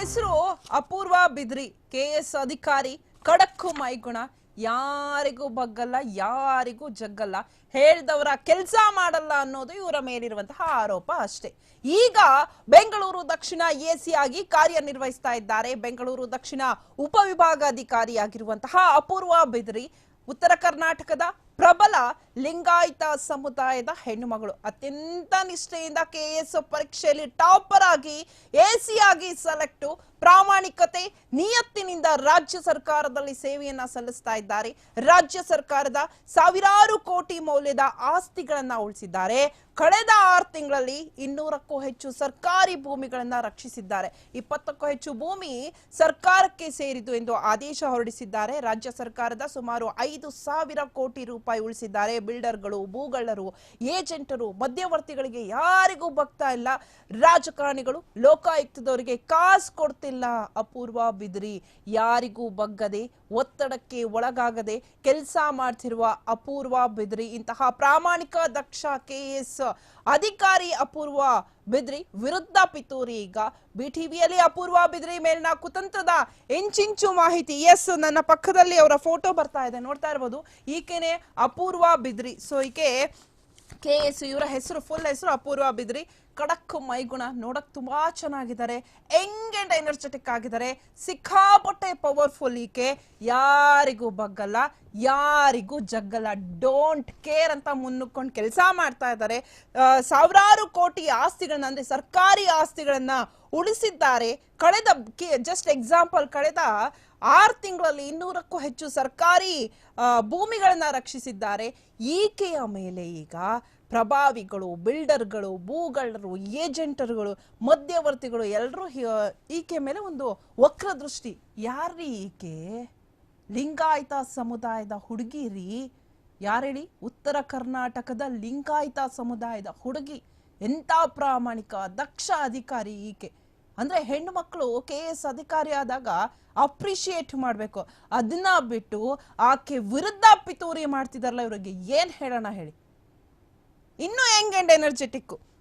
ಹೆಸರು ಅಪೂರ್ವ ಬಿದ್ರಿ. K S ಅಧಿಕಾರಿ, ಕಡಕ್ಕು ಮೈಗುಣ. ಯಾರಿಗೂ ಬಗ್ಗಲ್ಲ, ಯಾರಿಗೂ ಜಗ್ಗಲ್ಲ. ಹೇಳ್ದವರ ಕೆಲಸ ಮಾಡಲ್ಲ ಅನ್ನೋದು ಇವರ ಮೇಲಿರುವಂತಹ ಆರೋಪ ಅಷ್ಟೇ. ಈಗ ಬೆಂಗಳೂರು ದಕ್ಷಿಣ ಎಸಿ ಆಗಿ ಕಾರ್ಯನಿರ್ವಹಿಸ್ತಾ ಇದ್ದಾರೆ. ಬೆಂಗಳೂರು ದಕ್ಷಿಣ ಉಪವಿಭಾಗಾಧಿಕಾರಿಯಾಗಿರುವಂತಹ ಅಪೂರ್ವ ಬಿದ್ರಿ, ಉತ್ತರ ಕರ್ನಾಟಕದ ಪ್ರಬಲ ಲಿಂಗಾಯತ ಸಮುದಾಯದ ಹೆಣ್ಣುಮಗಳು. ಅತ್ಯಂತ ನಿಷ್ಠೆಯಿಂದ ಕೆ ಎಸ್ ಪರೀಕ್ಷೆಯಲ್ಲಿ ಟಾಪರ್ ಆಗಿ ಎಸಿಯಾಗಿ ಸೆಲೆಕ್ಟ್. ಪ್ರಾಮಾಣಿಕತೆ, ನಿಯತ್ತಿನಿಂದ ರಾಜ್ಯ ಸರ್ಕಾರದಲ್ಲಿ ಸೇವೆಯನ್ನ ಸಲ್ಲಿಸ್ತಾ ಇದ್ದಾರೆ. ರಾಜ್ಯ ಸರ್ಕಾರದ ಸಾವಿರಾರು ಕೋಟಿ ಮೌಲ್ಯದ ಆಸ್ತಿಗಳನ್ನ ಉಳಿಸಿದ್ದಾರೆ. ಕಳೆದ ಆರು ತಿಂಗಳಲ್ಲಿ ಇನ್ನೂರಕ್ಕೂ ಹೆಚ್ಚು ಸರ್ಕಾರಿ ಭೂಮಿಗಳನ್ನ ರಕ್ಷಿಸಿದ್ದಾರೆ. ಇಪ್ಪತ್ತಕ್ಕೂ ಹೆಚ್ಚು ಭೂಮಿ ಸರ್ಕಾರಕ್ಕೆ ಸೇರಿದ್ದು ಎಂದು ಆದೇಶ ಹೊರಡಿಸಿದ್ದಾರೆ. ರಾಜ್ಯ ಸರ್ಕಾರದ ಸುಮಾರು ಐದು ಸಾವಿರ ಕೋಟಿ ರೂಪಾಯಿ ಉಳಿಸಿದ್ದಾರೆ. ಬಿಲ್ಡರ್ಗಳು, ಭೂಗಳ್ಳರು, ಏಜೆಂಟರು, ಮಧ್ಯವರ್ತಿಗಳಿಗೆ ಯಾರಿಗೂ ಬಗ್ತಾ ಇಲ್ಲ. ರಾಜಕಾರಣಿಗಳು, ಲೋಕಾಯುಕ್ತದವರಿಗೆ ಕಾಸು ಕೊಡ್ತಿಲ್ಲ. ಅಪೂರ್ವ ಬಿದ್ರಿ. ಯಾರಿಗೂ ಬಗ್ಗದೆ, ಒತ್ತಡಕ್ಕೆ ಒಳಗಾಗದೆ, ಕೆಲಸ ಮಾಡ್ತಿರುವ ಅಪೂರ್ವ ಬಿದ್ರಿ. ಇಂತಹ ಪ್ರಾಮಾಣಿಕ ದಕ್ಷ ಕೆಎಸ್ ಅಧಿಕಾರಿ ಅಪೂರ್ವ ಬಿದ್ರಿ, ವಿರುದ್ಧ ಪಿತೂರಿ. ಈಗ ಬಿಟಿವಿಯಲ್ಲಿ ಅಪೂರ್ವ ಬಿದ್ರಿ ಮೇಲಿನ ಕುತಂತ್ರದ ಇಂಚಿಂಚು ಮಾಹಿತಿ. ಎಸ್, ನನ್ನ ಪಕ್ಕದಲ್ಲಿ ಅವರ ಫೋಟೋ ಬರ್ತಾ ಇದೆ. ನೋಡ್ತಾ ಇರ್ಬೋದು, ಈಕೆನೆ ಅಪೂರ್ವ ಬಿದ್ರಿ. ಸೊ ಈಕೆ ಕೆ ಎಸ್ ಇವರ ಹೆಸರು ಫುಲ್ ಹೆಸರು ಅಪೂರ್ವ ಬಿದ್ರಿ. ಕಡಕ್ ಮೈಗುಣ ನೋಡಕ್ ತುಂಬಾ ಚೆನ್ನಾಗಿದ್ದಾರೆ. ಎಂಗ್ ಅಂಡ್ ಎನರ್ಜೆಟಿಕ್ ಆಗಿದ್ದಾರೆ. ಸಿಕ್ಕಾಪಟ್ಟೆ ಪವರ್ಫುಲ್ ಈಕೆ. ಯಾರಿಗೂ ಬಗ್ಗಲ್ಲ, ಯಾರಿಗೂ ಜಗ್ಗಲ್ಲ. ಡೋಂಟ್ ಕೇರ್ ಅಂತ ಮುನ್ನುಕ್ಕೊಂಡು ಕೆಲಸ ಮಾಡ್ತಾ ಇದ್ದಾರೆ. ಸಾವಿರಾರು ಕೋಟಿ ಆಸ್ತಿಗಳನ್ನ, ಅಂದ್ರೆ ಸರ್ಕಾರಿ ಆಸ್ತಿಗಳನ್ನ ಉಳಿಸಿದ್ದಾರೆ. ಕಳೆದ ಜಸ್ಟ್ ಎಕ್ಸಾಂಪಲ್ ಕಳೆದ ಆರು ತಿಂಗಳಲ್ಲಿ ಇನ್ನೂರಕ್ಕೂ ಹೆಚ್ಚು ಸರ್ಕಾರಿ ಭೂಮಿಗಳನ್ನ ರಕ್ಷಿಸಿದ್ದಾರೆ. ಈಕೆಯ ಮೇಲೆ ಈಗ ಪ್ರಭಾವಿಗಳು, ಬಿಲ್ಡರ್ಗಳು ಭೂಗಳರು ಏಜೆಂಟರುಗಳು, ಮಧ್ಯವರ್ತಿಗಳು ಎಲ್ಲರೂ ಈಕೆ ಮೇಲೆ ಒಂದು ವಕ್ರ ದೃಷ್ಟಿ ಯಾರ್ರೀ ಈಕೆ? ಲಿಂಗಾಯತ ಸಮುದಾಯದ ಹುಡುಗಿರಿ? ಯಾರೇಳಿ? ಉತ್ತರ ಕರ್ನಾಟಕದ ಲಿಂಗಾಯತ ಸಮುದಾಯದ ಹುಡುಗಿ. ಎಂಥ ಪ್ರಾಮಾಣಿಕ, ದಕ್ಷ ಅಧಿಕಾರಿ ಈಕೆ. ಅಂದರೆ ಹೆಣ್ಣು ಮಕ್ಕಳು ಕೆ ಎಸ್ ಅಧಿಕಾರಿ ಆದಾಗ ಅಪ್ರಿಷಿಯೇಟ್ ಮಾಡಬೇಕು. ಅದನ್ನ ಬಿಟ್ಟು ಆಕೆ ವಿರುದ್ಧ ಪಿತೂರಿ ಮಾಡ್ತಿದಾರಲ್ಲ ಇವರಿಗೆ. ಏನು ಹೇಳೋಣ ಹೇಳಿ? ಇನ್ನೂ ಯಂಗ್ ಆ್ಯಂಡ್ ಎನರ್ಜೆಟಿಕ್